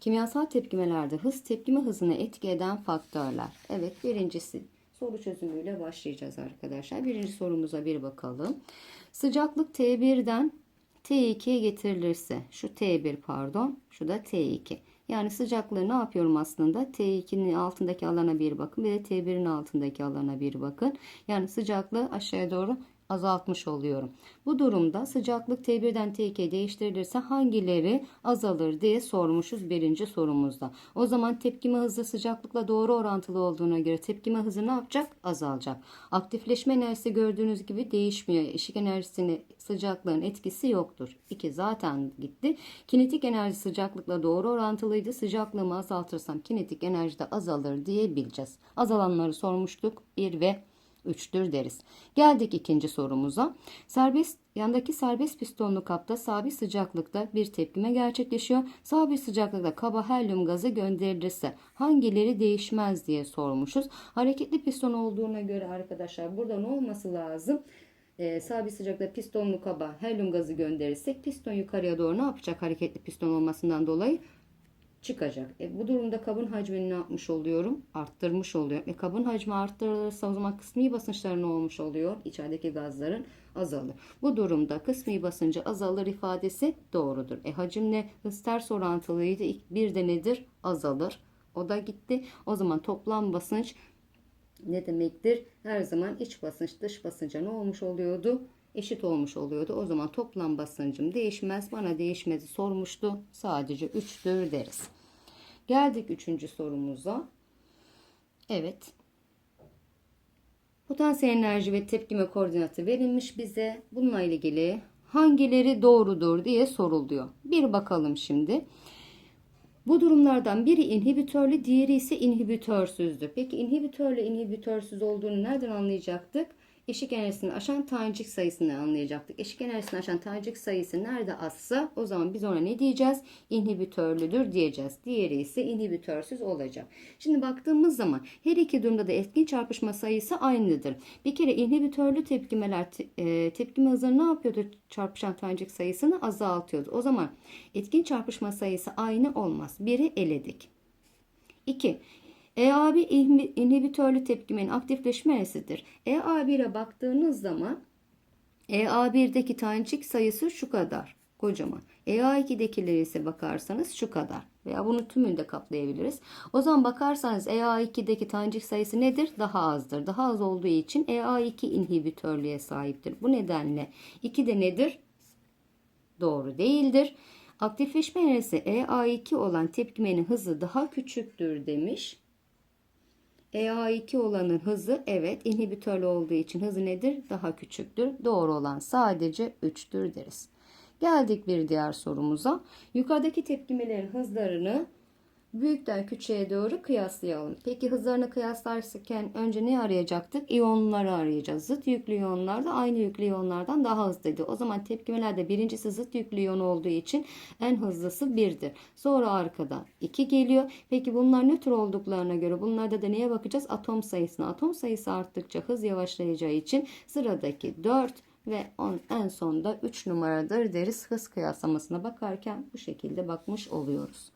Kimyasal tepkimelerde hız tepkime hızını etki eden faktörler. Evet birincisi soru çözümüyle başlayacağız arkadaşlar. Birinci sorumuza bir bakalım. Sıcaklık T1'den T2'ye getirilirse şu T1 pardon şu da T2. Yani sıcaklığı ne yapıyorum aslında? T2'nin altındaki alana bir bakın. Bir de T1'in altındaki alana bir bakın. Yani sıcaklığı aşağıya doğru azaltmış oluyorum. Bu durumda sıcaklık T1'den T2'ye değiştirilirse hangileri azalır diye sormuşuz birinci sorumuzda. O zaman tepkime hızı sıcaklıkla doğru orantılı olduğuna göre tepkime hızı ne yapacak? Azalacak. Aktifleşme enerjisi gördüğünüz gibi değişmiyor. Işık enerjisini sıcaklığın etkisi yoktur. 2 zaten gitti. Kinetik enerji sıcaklıkla doğru orantılıydı. Sıcaklığımı azaltırsam kinetik enerji de azalır diyebileceğiz. Azalanları sormuştuk. 1 ve 3'tür deriz. Geldik ikinci sorumuza. Serbest yandaki serbest pistonlu kapta sabit sıcaklıkta bir tepkime gerçekleşiyor. Sabit sıcaklıkta kaba helyum gazı gönderilirse hangileri değişmez diye sormuşuz. Hareketli piston olduğuna göre arkadaşlar burada ne olması lazım? Ee, sabit sıcaklıkta pistonlu kaba helyum gazı gönderirsek piston yukarıya doğru ne yapacak hareketli piston olmasından dolayı? Çıkacak. E, bu durumda kabın hacmini ne yapmış oluyorum? Arttırmış oluyor. E, kabın hacmi arttırılırsa o zaman kısmi basınçları ne olmuş oluyor? İçerideki gazların azalır. Bu durumda kısmi basıncı azalır ifadesi doğrudur. E, hacimle hız ters orantılıydı. Bir de nedir? Azalır. O da gitti. O zaman toplam basınç ne demektir? Her zaman iç basınç dış basınca ne olmuş oluyordu? Eşit olmuş oluyordu. O zaman toplam basıncım değişmez. Bana değişmezi sormuştu. Sadece 3'tür deriz. Geldik 3. sorumuza. Evet. Potansiyel enerji ve tepkime koordinatı verilmiş bize. Bununla ilgili hangileri doğrudur diye soruluyor. Bir bakalım şimdi. Bu durumlardan biri inhibitörlü, diğeri ise inhibitörsüzdü. Peki inhibitörlü inhibitörsüz olduğunu nereden anlayacaktık? Eşik enerjisini aşan tanecik sayısını anlayacaktık. Eşik enerjisini aşan tanecik sayısı nerede azsa o zaman biz ona ne diyeceğiz? İnhibitörlüdür diyeceğiz. Diğeri ise inhibitörsüz olacak. Şimdi baktığımız zaman her iki durumda da etkin çarpışma sayısı aynıdır. Bir kere inhibitörlü tepkimeler e, tepkime hızını ne yapıyordu? Çarpışan tanecik sayısını azaltıyordu. O zaman etkin çarpışma sayısı aynı olmaz. Biri eledik. 2. EA1 inhibitörlü tepkimenin aktifleşme eğrisidir. EA1'e baktığınız zaman EA1'deki tanecik sayısı şu kadar kocaman. EA2'dekileri ise bakarsanız şu kadar. Veya bunu tümünü de kaplayabiliriz. O zaman bakarsanız EA2'deki tanecik sayısı nedir? Daha azdır. Daha az olduğu için EA2 inhibitörlüğe sahiptir. Bu nedenle 2 de nedir? Doğru değildir. Aktifleşme enerjisi EA2 olan tepkimenin hızı daha küçüktür demiş. EA2 olanın hızı evet inhibitörlü olduğu için hızı nedir? Daha küçüktür. Doğru olan sadece 3'tür deriz. Geldik bir diğer sorumuza. Yukarıdaki tepkimelerin hızlarını büyükten küçüğe doğru kıyaslayalım. Peki hızlarını kıyaslarken önce ne arayacaktık? İyonları arayacağız. Zıt yüklü iyonlar da aynı yüklü iyonlardan daha hızlıydı. O zaman tepkimelerde birincisi zıt yüklü iyon olduğu için en hızlısı 1'dir. Sonra arkada 2 geliyor. Peki bunlar nötr olduklarına göre bunlarda da neye bakacağız? Atom sayısına. Atom sayısı arttıkça hız yavaşlayacağı için sıradaki 4 ve on, en sonda 3 numaradır deriz. Hız kıyaslamasına bakarken bu şekilde bakmış oluyoruz.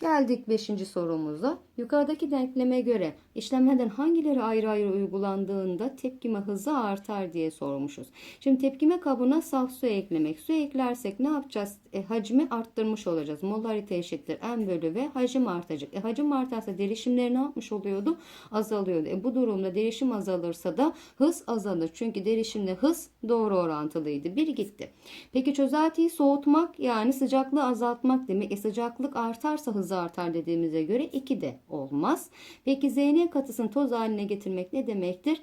Geldik 5. sorumuza. Yukarıdaki denkleme göre işlemlerden hangileri ayrı ayrı uygulandığında tepkime hızı artar diye sormuşuz. Şimdi tepkime kabına saf su eklemek. Su eklersek ne yapacağız? E, hacmi arttırmış olacağız. Molarite eşittir m bölü v hacim artacak. E, hacim artarsa derişimleri ne yapmış oluyordu? Azalıyordu. E, bu durumda derişim azalırsa da hız azalır. Çünkü derişimle hız doğru orantılıydı. Bir gitti. Peki çözeltiyi soğutmak yani sıcaklığı azaltmak demek. E, sıcaklık artarsa hız artar dediğimize göre 2 de olmaz. Peki Zn katısını toz haline getirmek ne demektir?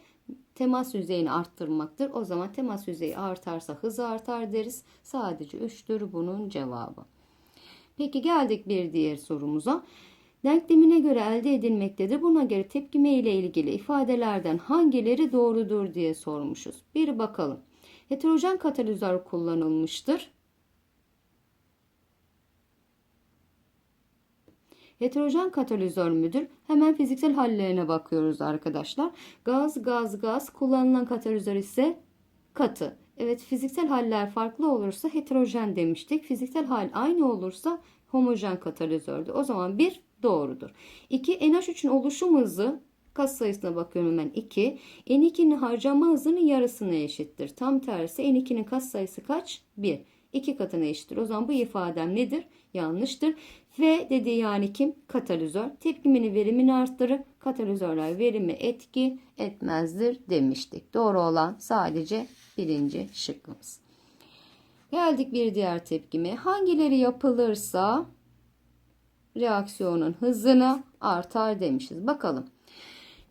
Temas yüzeyini arttırmaktır. O zaman temas yüzeyi artarsa hızı artar deriz. Sadece 3'tür bunun cevabı. Peki geldik bir diğer sorumuza. Denklemine göre elde edilmektedir. Buna göre tepkime ile ilgili ifadelerden hangileri doğrudur diye sormuşuz. Bir bakalım. Heterojen katalizör kullanılmıştır. Heterojen katalizör müdür? Hemen fiziksel hallerine bakıyoruz arkadaşlar. Gaz, gaz, gaz kullanılan katalizör ise katı. Evet fiziksel haller farklı olursa heterojen demiştik. Fiziksel hal aynı olursa homojen katalizördür. O zaman 1 doğrudur. 2 NH3'ün oluşum hızı kat sayısına bakıyorum hemen 2. N2'nin harcama hızının yarısına eşittir. Tam tersi N2'nin kat sayısı kaç? 1. 2 katına eşittir. O zaman bu ifadem nedir? Yanlıştır. F dediği yani kim? Katalizör. Tepkimini verimini arttırır. Katalizörler verimi etki etmezdir demiştik. Doğru olan sadece birinci şıkkımız. Geldik bir diğer tepkime. Hangileri yapılırsa reaksiyonun hızını artar demişiz. Bakalım.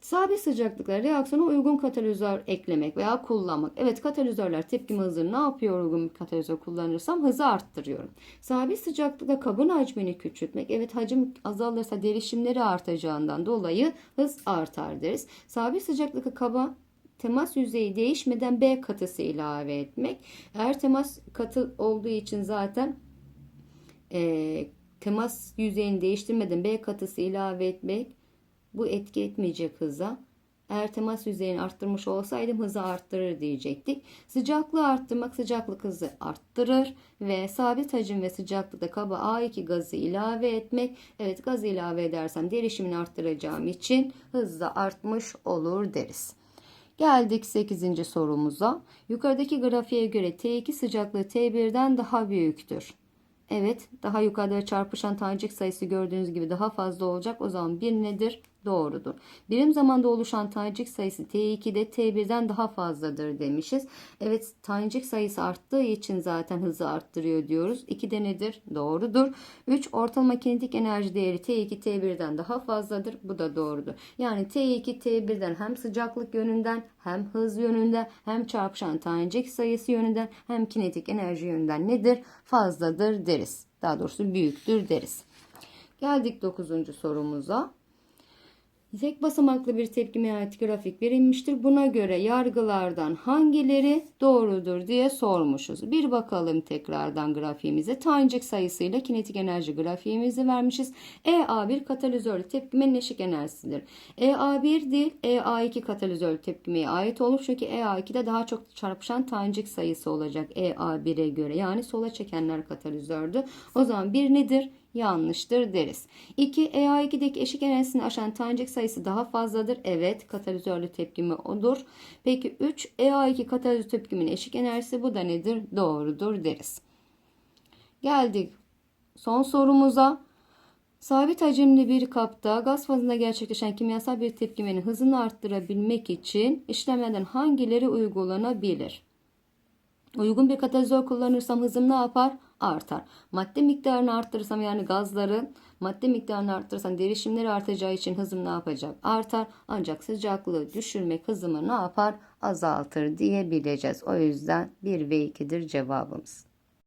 Sabit sıcaklıkla reaksiyona uygun katalizör eklemek veya kullanmak. Evet katalizörler tepkime hızını ne yapıyor uygun bir katalizör kullanırsam hızı arttırıyorum. Sabit sıcaklıkla kabın hacmini küçültmek. Evet hacim azalırsa derişimleri artacağından dolayı hız artar deriz. Sabit sıcaklıkla kaba temas yüzeyi değişmeden B katısı ilave etmek. Eğer temas katı olduğu için zaten e, temas yüzeyini değiştirmeden B katısı ilave etmek bu etki etmeyecek hıza. Eğer temas yüzeyini arttırmış olsaydım hızı arttırır diyecektik. Sıcaklığı arttırmak sıcaklık hızı arttırır ve sabit hacim ve sıcaklıkta kaba A2 gazı ilave etmek. Evet gazı ilave edersem derişimini arttıracağım için hız da artmış olur deriz. Geldik 8. sorumuza. Yukarıdaki grafiğe göre T2 sıcaklığı T1'den daha büyüktür. Evet daha yukarıda çarpışan tanecik sayısı gördüğünüz gibi daha fazla olacak. O zaman 1 nedir? Doğrudur. Birim zamanda oluşan tanecik sayısı T2'de T1'den daha fazladır demişiz. Evet tanecik sayısı arttığı için zaten hızı arttırıyor diyoruz. 2 de nedir? Doğrudur. 3 ortalama kinetik enerji değeri T2 T1'den daha fazladır. Bu da doğrudur. Yani T2 T1'den hem sıcaklık yönünden hem hız yönünden hem çarpışan tanecik sayısı yönünden hem kinetik enerji yönünden nedir? Fazladır deriz. Daha doğrusu büyüktür deriz. Geldik 9. sorumuza. Tek basamaklı bir tepkime ait grafik verilmiştir. Buna göre yargılardan hangileri doğrudur diye sormuşuz. Bir bakalım tekrardan grafiğimize. Tanecik sayısıyla kinetik enerji grafiğimizi vermişiz. EA1 katalizörlü tepkimenin eşik enerjisidir. EA1 değil EA2 katalizörlü tepkimeye ait olur. Çünkü EA2'de daha çok çarpışan tanecik sayısı olacak EA1'e göre. Yani sola çekenler katalizördü. O zaman bir nedir? Yanlıştır deriz. 2. EA2'deki eşik enerjisini aşan tanecik sayısı daha fazladır. Evet katalizörlü tepkimi odur. Peki 3. EA2 katalizör tepkiminin eşik enerjisi bu da nedir? Doğrudur deriz. Geldik son sorumuza. Sabit hacimli bir kapta gaz fazında gerçekleşen kimyasal bir tepkimenin hızını arttırabilmek için işlemlerden hangileri uygulanabilir? Uygun bir katalizör kullanırsam hızım ne yapar? Artar. Madde miktarını arttırırsam yani gazların madde miktarını arttırırsam derişimleri artacağı için hızım ne yapacak? Artar. Ancak sıcaklığı düşürmek hızımı ne yapar? Azaltır diyebileceğiz. O yüzden 1 ve 2'dir cevabımız.